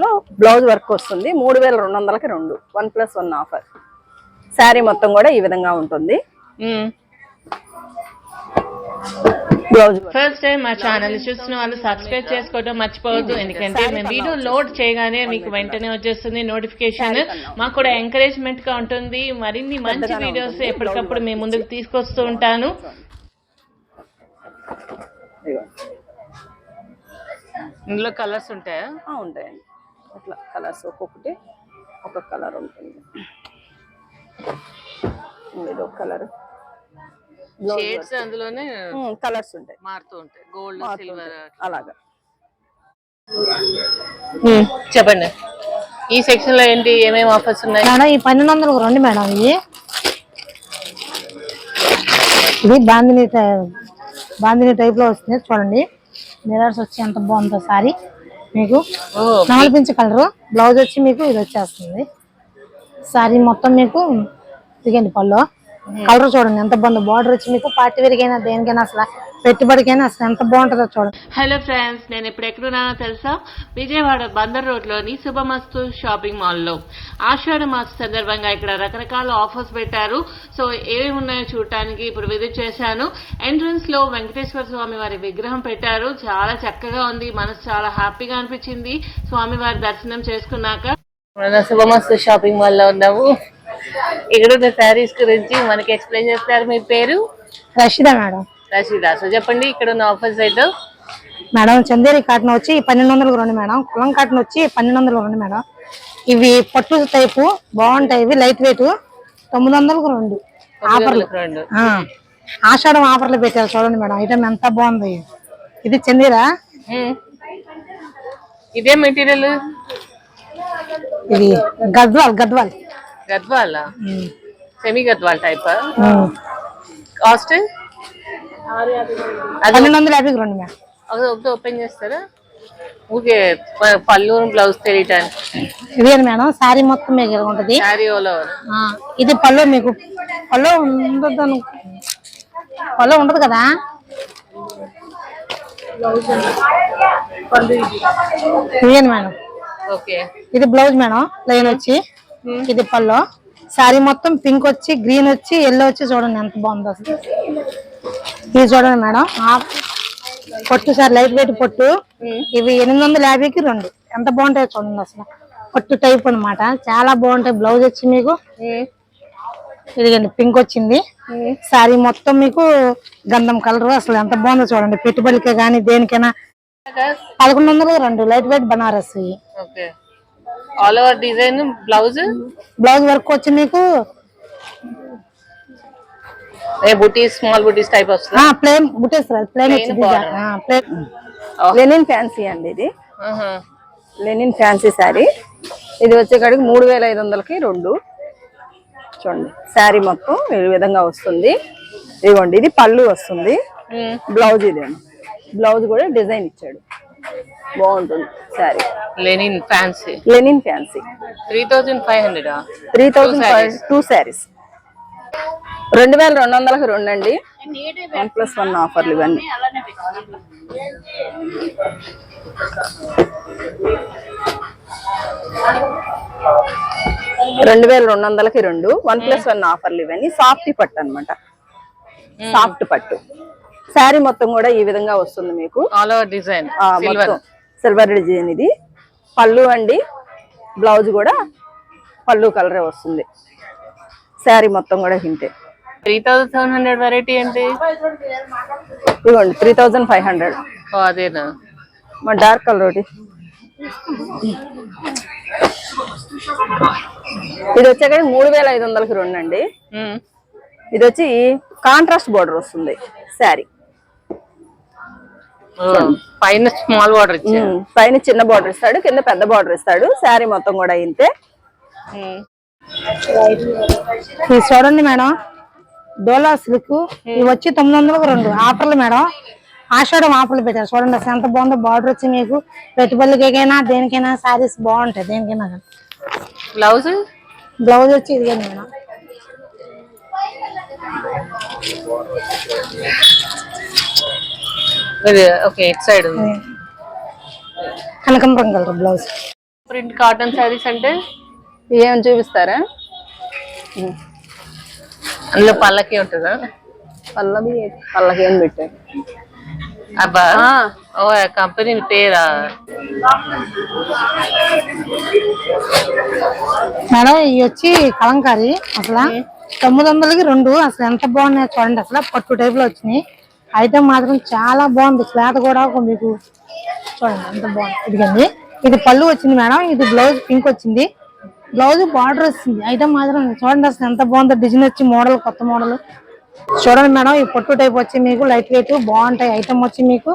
లో blouse work వస్తుంది. మూడు వేల రెండు వందలకి రెండు. One plus one offer. Sari మొత్తం కూడా ఈ విధంగా ఉంటుంది. బ్లౌజ్. ఫస్ట్ టైం మా ఛానల్ చూస్తున్న వాళ్ళు సబ్స్క్రైబ్ చేసుకోవడం మర్చిపోవద్దు. ఎందుకంటే మేము వీడియో లోడ్ చేయగానే మీకు వెంటనే వచ్చేస్తుంది నోటిఫికేషన్ మాకు కూడా ఎంకరేజ్మెంట్గా ఉంటుంది. మరిన్ని మంచి వీడియోస్ ఎప్పటికప్పుడు మేము ముందుకు తీసుకొస్తూ ఉంటాను. ఇందులో కలర్స్ ఉంటాయా? ఉంటాయండి. అట్లా కలర్స్ ఒక్కొక్కటి ఒక్కొక్క కలర్ ఉంటుంది. ఇది ఒక కలర్. షేడ్స్ అందులోనే కలర్స్ ఉంటాయి. మారుతూ ఉంటాయి. గోల్డ్ సిల్వర్ అలాగా. చెప్పండి. ఈ సెక్షన్లో ఏంటి? ఏమేమి ఆఫర్స్ ఉన్నాయి? మేడం ఈ పన్నెండు వందలకు రండి మేడం. ఇవి ఇది బాందిని బాందిని టైప్లో వస్తుంది. చూడండి. మిరర్స్ వచ్చి ఎంత బాగుందో సారీ. మీకు నమలిపించే కలర్. బ్లౌజ్ వచ్చి మీకు ఇది వచ్చేస్తుంది. సారీ మొత్తం మీకు ఇదిగండి పళ్ళు. కలర్ చూడండి ఎంత బాగుందో. బార్డర్ వచ్చి మీకు పార్టీ వేరికైనా దేనికైనా అసలు పెట్టుబడికైనా అసలు ఎంత బాగుంటుందో చూడండి. హలో ఫ్రెండ్స్ నేను ఇప్పుడు ఎక్కడున్నానో తెలుసా? విజయవాడ బందర్ రోడ్లోని శుభమస్తు షాపింగ్ మాల్లో. ఆషాఢ మాస సందర్భంగా ఇక్కడ రకరకాల ఆఫర్స్ పెట్టారు. సో ఏమేమి ఉన్నాయో చూడటానికి ఇప్పుడు విజిట్ చేశాను. ఎంట్రన్స్లో వెంకటేశ్వర స్వామి వారి విగ్రహం పెట్టారు. చాలా చక్కగా ఉంది. మనసు చాలా హ్యాపీగా అనిపించింది. స్వామి వారి దర్శనం చేసుకున్నాక. మన శుభమస్తు షాపింగ్ మాల్లో ఉన్నాము. ఇక్కడ ఉన్న శారీస్ గురించి మనకి ఎక్స్ప్లెయిన్ చేస్తారు. మీ పేరు? రషిదా మేడం. రషీదా. సో చెప్పండి ఇక్కడ ఉన్న ఆఫర్స్ అయితే. మేడం చందేరి కాటన్ వచ్చి పన్నెండు వందలకు రెండు మేడం. కులం కాటన్ వచ్చి పన్నెండు వందలకు రెండు మేడం. ఇవి పట్టు టైపు బాగుంటాయి ఇవి లైట్ వెయిట్ తొమ్మిది వందలకు రెండు. ఆఫర్లు ఆషాఢం ఆఫర్లు పెట్టారు చూడండి మేడం. ఐటమ్ ఎంత బాగుంది. ఇది చందేరా. ఇదే మెటీరియల్? ఇది Gadwal Gadwal. Gadwala. Semi Gadwal type. Cost? అది పన్నెండు వందల యాభైకి రెండు మేడం అది ఒకటి ఓపెన్ చేస్తారా? ఓకే ప- పళ్ళు బ్లౌజ్ తెలియటానికి. ఇదే మేడం? శారీ మొత్తం మీకు ఉంటది? శారీ ఇది పళ్ళు మీకు పళ్ళు ఉండదు పళ్ళు ఉండదు కదా? మేడం? ఓకే. ఇది బ్లౌజ్ మేడం ప్లెయిన్ వచ్చి. ఇది పళ్ళు. శారీ మొత్తం పింక్ వచ్చి గ్రీన్ వచ్చి ఎల్లో వచ్చి చూడండి ఎంత బాగుందో అసలు. ఇది చూడండి మేడం. పొట్టు సార్ లైట్ వెయిట్ పొట్టు. ఇవి ఎనిమిది వందల యాభైకి రెండు. ఎంత బాగుంటాయో చూడండి అసలు. పొట్టు టైప్ అన్నమాట. చాలా బాగుంటాయి బ్లౌజ్ వచ్చి మీకు. ఇదిగండి పింక్ వచ్చింది. శారీ మొత్తం మీకు గంధం కలర్ అసలు ఎంత బాగుందో చూడండి. పెట్టుబడికే కానీ దేనికైనా. పదకొండు వందలు రెండు light weight Banaras all over design blouse blouse work వచ్చి మీకు? ఏ బుటీస్ స్మాల్ బుటీస్ టైప్ వస్తుంది? ప్లేన్ బుటేస్ ప్లేన్ లెనిన్ ఫ్యాన్సీ అండి ఇది. ఆహా. లెనిన్ ఫ్యాన్సీ శారీ ఇది వచ్చేకాడికి మూడు వేల ఐదు వందలకి రెండు. చూడండి. శారీ మొత్తం ఈ విధంగా వస్తుంది. ఇదిగోండి ఇది పళ్ళు వస్తుంది. బ్లౌజ్ ఇది బ్లౌజ్ కూడా డిజైన్ ఇచ్చాడు. బాగుంటుంది. Sari linen fancy linen fancy three thousand five hundred three thousand five two saris రెండు వేల రెండు వందలకు రెండు అండి వన్ ప్లస్ వన్ ఆఫర్లు ఇవన్నీ. రెండు వేల రెండు వందలకి రెండు. వన్ ప్లస్ వన్ ఆఫర్లు ఇవన్నీ. సాఫ్ట్ పట్టు అన్నమాట. సాఫ్ట్ పట్టు. శారీ మొత్తం కూడా ఈ విధంగా వస్తుంది మీకు. All over design silver design ఇది. పళ్ళు అండి. బ్లౌజ్ కూడా పళ్ళు కలరే వస్తుంది. శారీ మొత్తం కూడా హింటే. Three thousand seven hundred variety ఏంటి? ఇదిగోండి త్రీ థౌజండ్ ఫైవ్ హండ్రెడ్. ఓ అదేనా? మా డార్క్ కలర్ ఒకటి. ఇది వచ్చాక మూడు వేల ఐదు వందలకి రెండు అండి. ఇది వచ్చి కాంట్రాస్ట్ బోర్డర్ వస్తుంది శారీ. పైన స్మాల్ ఇచ్చా పైన చిన్న బార్డర్ ఇస్తాడు కింద పెద్ద బార్డర్ ఇస్తాడు. శారీ మొత్తం కూడా ఇంతే. ఇది చూడండి మేడం. డోలా సిల్క్. ఇవి వచ్చి తొమ్మిది వందలకు రెండు ఆఫర్లు మేడం. ఆషాఢం ఆఫర్లు పెట్టారు. చూడండి అసలు ఎంత బాగుందో బార్డర్ వచ్చి మీకు పెట్టుబడికైనా దేనికైనా సారీస్ బాగుంటాయి. దేనికైనా కానీ. బ్లౌజ్? బ్లౌజ్ వచ్చి ఇదిగండి madam. Okay it side కనకంబరం colour blouse. Print cotton saris అంటే ఏమని చూపిస్తారా. అందులో పల్లకి ఉంటుందా? పల్లవి. పల్లకి ఏం పెట్టారు? అబ్బా ఆ, ఓ కంపెనీ పేరా? మేడం ఇవి వచ్చి కలంకారీ అసలు తొమ్మిది వందలకి రెండు అసలు ఎంత బాగున్నాయి చూడండి అసలు పట్టు టైప్లో వచ్చినాయి. అయితే మాత్రం చాలా బాగుంది. క్లాత్ కూడా ఒక మీకు చూడండి ఎంత బాగుంది. ఇదిగండి. ఇది పళ్ళు వచ్చింది మేడం ఇది బ్లౌజ్ పింక్ వచ్చింది. బ్లౌజ్ బార్డర్ వచ్చింది ఐటమ్ మాత్రం చూడండి అసలు ఎంత బాగుందో డిజైన్ వచ్చి మోడల్ కొత్త మోడల్. చూడండి మేడం ఈ పొట్టు టైప్ వచ్చి మీకు లైట్ వెయిట్ బాగుంటాయి ఐటమ్ వచ్చి మీకు.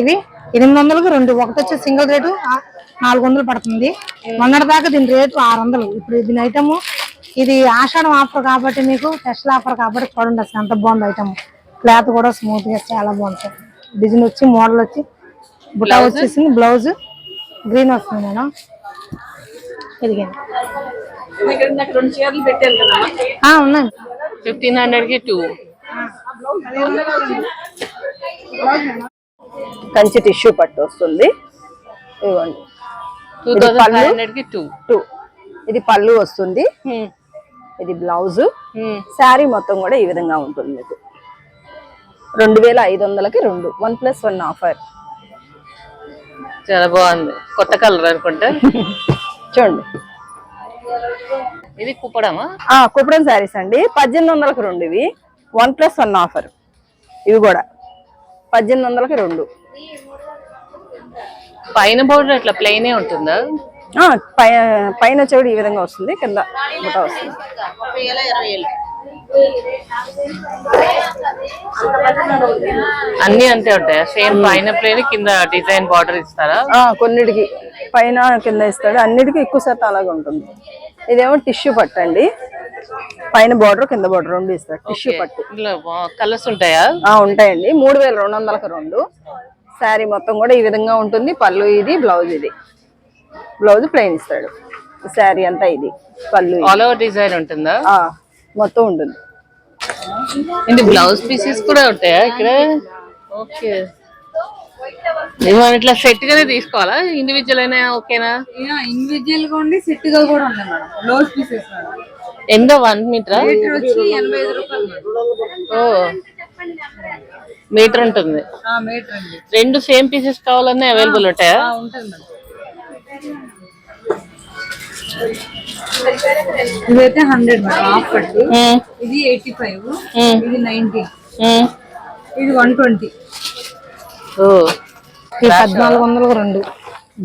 ఇవి ఎనిమిది వందలకు రెండు ఒకటి వచ్చి సింగిల్ రేటు నాలుగు వందలు పడుతుంది. మొన్నటి దాకా దీని రేటు ఆరు వందలు. ఇప్పుడు దీని ఐటమ్ ఇది ఆషాఢం ఆఫర్ కాబట్టి మీకు స్పెషల్ ఆఫర్ కాబట్టి చూడండి అసలు ఎంత బాగుంది ఐటమ్. క్లాత్ కూడా స్మూత్గా చాలా బాగుంది డిజైన్ వచ్చి మోడల్ వచ్చి బుటా వచ్చేసింది బ్లౌజ్ గ్రీన్ వస్తుంది మేడం. ఉన్నాయి. ఫిఫ్టీన్ హండ్రెడ్కి టూ కంచి టిష్యూ పట్టు వస్తుంది. ఇదిగోండి. టూ ఇది థౌసండ్? ఫైవ్ హండ్రెడ్కి టూ టూ ఇది పళ్ళు వస్తుంది. ఇది బ్లౌజ్ Hmm. శారీ మొత్తం కూడా ఈ విధంగా ఉంటుంది మీకు. రెండు వేల ఐదు వందలకి రెండు. వన్ ప్లస్ వన్ ఆఫర్ చాలా బాగుంది. కొత్త కలర్ అనుకుంటా. చూడండి. ఇది కుప్పడమా? కుప్పడం శారీస్ అండి. పద్దెనిమిది వందలకు రెండు ఇవి. వన్ ప్లస్ వన్ ఆఫర్ ఇవి కూడా. పద్దెనిమిది వందలకి రెండు. పైన బోర్డర్ అట్లా ప్లెయినే ఉంటుందా? పైన వచ్చేవాడు ఈ విధంగా వస్తుంది. కింద వస్తుంది. అన్ని అంతే ఉంటాయా? సేమ్ పైన ప్లేన్ కింద డిజైన్ బార్డర్ ఇస్తారా? కొన్నిటికి. పైన కింద ఇస్తాడు. అన్నిటికీ ఎక్కువ శాతం అలాగే ఉంటుంది. ఇదేమో టిష్యూ పట్టు అండి. పైన బార్డర్ కింద బార్డర్ రెండు ఇస్తాడు టిష్యూ పట్టు. కలర్స్ ఉంటాయా? ఉంటాయండి. మూడు వేల రెండు వందలకు రెండు. శారీ మొత్తం కూడా ఈ విధంగా ఉంటుంది. పళ్ళు ఇది బ్లౌజ్ ఇది. బ్లౌజ్ ప్లెయిన్ ఇస్తాడు. శారీ అంతా ఇది. పళ్ళు. ఆల్ ఓవర్ డిజైన్ ఉంటుందా? మొత్తం ఉంటుంది. ఇది బ్లౌజ్ పీసెస్ కూడా ఉంటాయా ఇక్కడ? ఓకే. మనం ఇట్లా సెట్ గానే తీసుకోవాలా? ఇండివిజువల్ అయినా ఓకేనా? ఇండివిజువల్గా ఉండి సెట్గా కూడా ఉన్నాయి మేడం. బ్లౌజ్ పీసెస్ ఎంత? వన్ మీటరా ఓ. మీటర్ ఉంటుంది. ఆ, మీటర్ అండి రెండు సేమ్ పీసెస్ కావాలన్నా అవైలబుల్ ఉంటాయా? ఆ, ఉంటుంది ఇదైతే హండ్రెడ్ హాఫ్ పట్టు ఇది ఎయిటీ ఫైవ్ ఇది నైన్టీ. ఇది వన్ ట్వంటీ. పద్నాలుగు వందలకు రెండు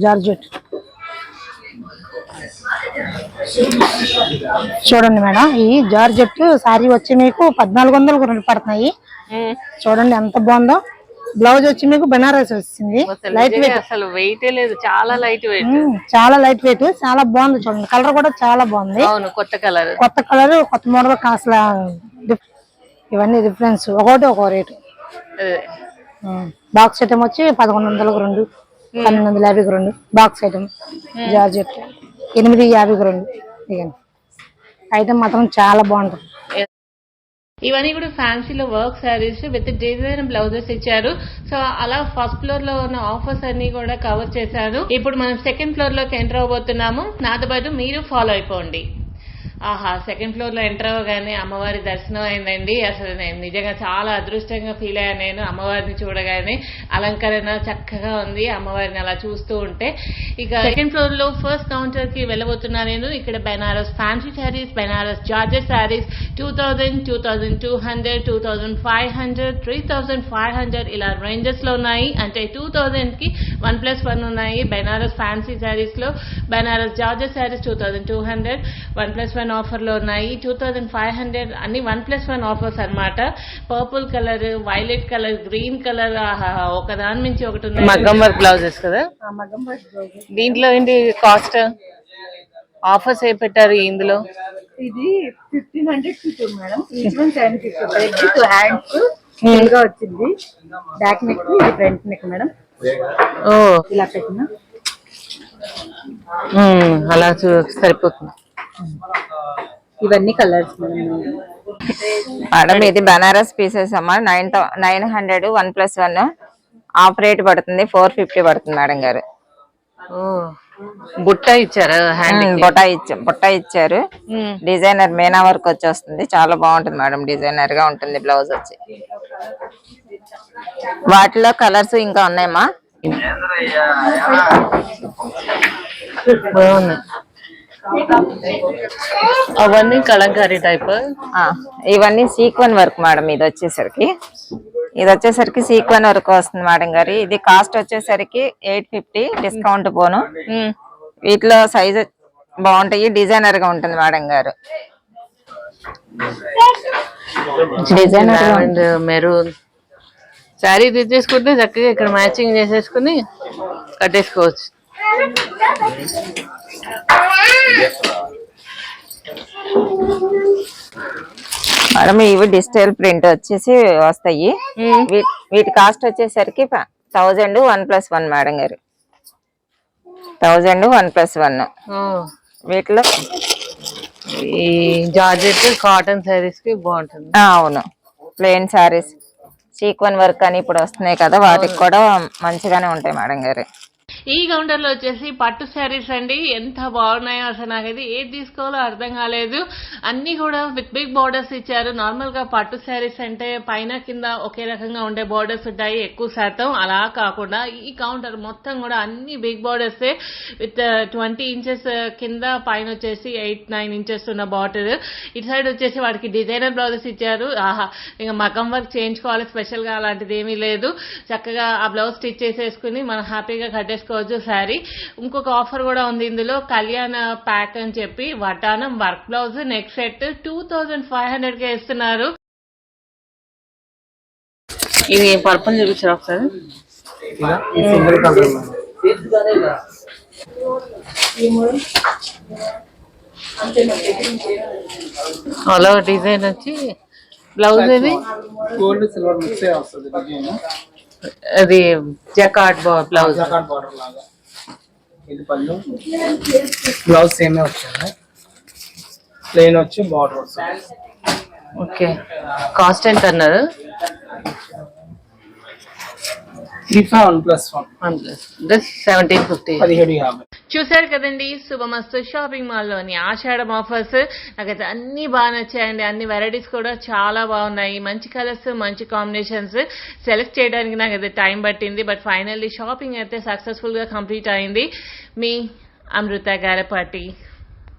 జార్జెట్. చూడండి మేడం ఈ జార్జెట్ సారీ వచ్చి మీకు పద్నాలుగు వందలకు రెండు పడుతున్నాయి. చూడండి ఎంత బాగుందో. బ్లౌజ్ వచ్చి మీకు బెనారస్ వచ్చింది. అసలు నిజంగా అసలు వెయిటే లేదు చాలా లైట్ వెయిట్ చాలా లైట్ వెయిట్ చాలా బాగుంది చూడండి. కలర్ కూడా చాలా బాగుంది. అవును కొత్త కలర్ కొత్త కలర్ కొత్త మోడల్ డిఫ్- ఇవన్నీ డిఫరెన్స్ ఒకటి ఒక రేటు బాక్స్ ఐటమ్ వచ్చి పదకొండు వందలకు రెండు పన్నెండు వందల యాభైకి రెండు. బాక్స్ ఐటమ్ జార్జెట్ ఎనిమిది యాభైకి రెండు. ఐటమ్ మాత్రం చాలా బాగుంటుంది. ఇవన్నీ కూడా ఫ్యాన్సీలో work saris with design blouses ఇచ్చారు. సో అలా ఫస్ట్ ఫ్లోర్లో ఉన్న ఆఫర్స్ అన్ని కూడా కవర్ చేశాను. ఇప్పుడు మనం సెకండ్ ఫ్లోర్లోకి ఎంటర్ అవబోతున్నాము నాతో పాటు మీరు ఫాలో అయిపోండి. ఆహా సెకండ్ ఫ్లోర్లో ఎంటర్ అవ్వగానే అమ్మవారి దర్శనం అయిందండి. అసలు నేను నిజంగా చాలా అదృష్టంగా ఫీల్ అయ్యాను నేను అమ్మవారిని చూడగానే. అలంకరణ చక్కగా ఉంది అమ్మవారిని అలా చూస్తూ ఉంటే. ఇక సెకండ్ ఫ్లోర్లో ఫస్ట్ కౌంటర్కి వెళ్ళబోతున్నా నేను. ఇక్కడ Banaras fancy saris Banaras georgette saris two thousand two thousand two hundred two thousand five hundred three thousand five hundred ఇలా రేంజెస్లో ఉన్నాయి. అంటే టూ థౌజండ్కి వన్ ప్లస్ వన్ ఉన్నాయి. బెనారస్ ఫ్యాన్సీ శారీస్లో Banaras georgette saris two thousand two hundred one plus one ఆఫర్లో ఉన్నాయి. Two thousand five hundred అన్ని వన్ ప్లస్ వన్ ఆఫర్స్ అన్నమాట. Purple colour violet colour green colour ఒక దాని మించి ఒకటి ఉంది మగ్గం వర్క్ బ్లౌజెస్ కదా? దీంట్లో ఏంటి కాస్ట్ ఆఫర్స్ ఏ పెట్టారు ఇందులో? ఇది ఫిఫ్టీన్ హండ్రెడ్కి madam. Each one seven fifty red two hands ఫుల్గా వచ్చింది. బ్యాక్ నెక్ ఇది ఫ్రంట్ నెక్ మేడం. ఓ. ఇలా పెట్టిన. ఉమ్, అలా చూ- సరిపోతుంది. ఇవన్నీ కలర్స్ మేడం ఇది బనారస్ పీసెస్ అమ్మా. Nine nine hundred one plus one. Half rate పడుతుంది ఫోర్ ఫిఫ్టీ పడుతుంది మేడం గారు. బుట్ట ఇచ్చారా బొట్ట ఇచ్చాం బుట్ట ఇచ్చారు. డిజైనర్ మీనా వర్క్ వచ్చి వస్తుంది చాలా బాగుంటుంది మేడం డిజైనర్గా ఉంటుంది బ్లౌజ్ వచ్చి. వాటిలో కలర్స్ ఇంకా ఉన్నాయమ్మా? బాగున్నాయి. అవన్నీ కలంకారీ టైప్ ఇవన్నీ సీక్వెన్ వర్క్ మేడం ఇది వచ్చేసరికి. ఇది వచ్చేసరికి సీక్వెన్ వర్క్ వస్తుంది మేడం గారి. ఇది కాస్ట్ వచ్చేసరికి ఎయిట్ ఫిఫ్టీ డిస్కౌంట్ పోను. వీటిలో సైజ్ బాగుంటాయి డిజైనర్గా ఉంటుంది మేడం గారు. డిజైనర్ అండ్ మెరూన్ శారీ తెచ్చేసుకుంటే చక్కగా ఇక్కడ మ్యాచింగ్ చేసేసుకుని కట్టేసుకోవచ్చు. మేడం ఇవి డిజిటల్ ప్రింట్ వచ్చేసి వస్తాయి. వీటి కాస్ట్ వచ్చేసరికి thousand one plus one madam గారు. Thousand one plus one. వీటిలో ఈ జార్జెట్ కాటన్ శారీస్కి బాగుంటుంది అవును. ప్లెయిన్ శారీస్. సీక్వెన్ వర్క్ అని ఇప్పుడు వస్తున్నాయి కదా వాటికి కూడా మంచిగానే ఉంటాయి మేడం గారు. ఈ కౌంటర్లో వచ్చేసి పట్టు శారీస్ అండి. ఎంత బాగున్నాయో అసలు నాకైతే ఏది తీసుకోవాలో అర్థం కాలేదు. అన్ని కూడా విత్ బిగ్ బార్డర్స్ ఇచ్చారు. నార్మల్గా పట్టు శారీస్ అంటే పైన కింద ఒకే రకంగా ఉండే బార్డర్స్ ఉంటాయి. ఎక్కువ శాతం అలా కాకుండా ఈ కౌంటర్ మొత్తం కూడా అన్ని big borders with twenty inches కింద పైన వచ్చేసి ఎయిట్ నైన్ ఇంచెస్ ఉన్న బార్డర్ ఇటు సైడ్ వచ్చేసి వాడికి డిజైనర్ బ్లౌజెస్ ఇచ్చారు. ఆహా ఇంకా మకం వర్క్ చేయించుకోవాలి. స్పెషల్గా అలాంటిది ఏమీ లేదు. చక్కగా ఆ బ్లౌజ్ స్టిచ్ చేసేసుకుని మనం హ్యాపీగా కట్టేసుకోవచ్చు శారీ. ఇంకొక ఆఫర్ కూడా ఉంది ఇందులో. కళ్యాణ ప్యాక్ అని చెప్పి వటానం work blouse neck set two thousand five hundred కే ఇస్తున్నారు. ఇది పర్పల్ చూపించారు ఒకసారి? అలా డిజైన్ వచ్చి బ్లౌజ్ ఇది గోల్డ్ సిల్వర్ మిక్స్ వస్తుంది డిజైన్. అది జకాట్ బ్లౌజ్. జకాట్ బార్డర్ లాగా. ఇది పళ్ళు. బ్లౌజ్ సేమే వచ్చింది ప్లెయిన్ వచ్చి బార్డర్ వస్తుంది. ఓకే. కాస్ట్ ఎంత అన్నారు? చూసారు కదండి శుభమస్తు షాపింగ్ మాల్లోని ఆషాఢం ఆఫర్స్. నాకైతే అన్ని బాగా నచ్చాయండి అన్ని వెరైటీస్ కూడా చాలా బాగున్నాయి. మంచి కలర్స్ మంచి కాంబినేషన్స్ సెలెక్ట్ చేయడానికి నాకైతే టైం పట్టింది బట్ ఫైనల్లీ షాపింగ్ అయితే సక్సెస్ఫుల్గా కంప్లీట్ అయింది. మీ అమృత గారపాటి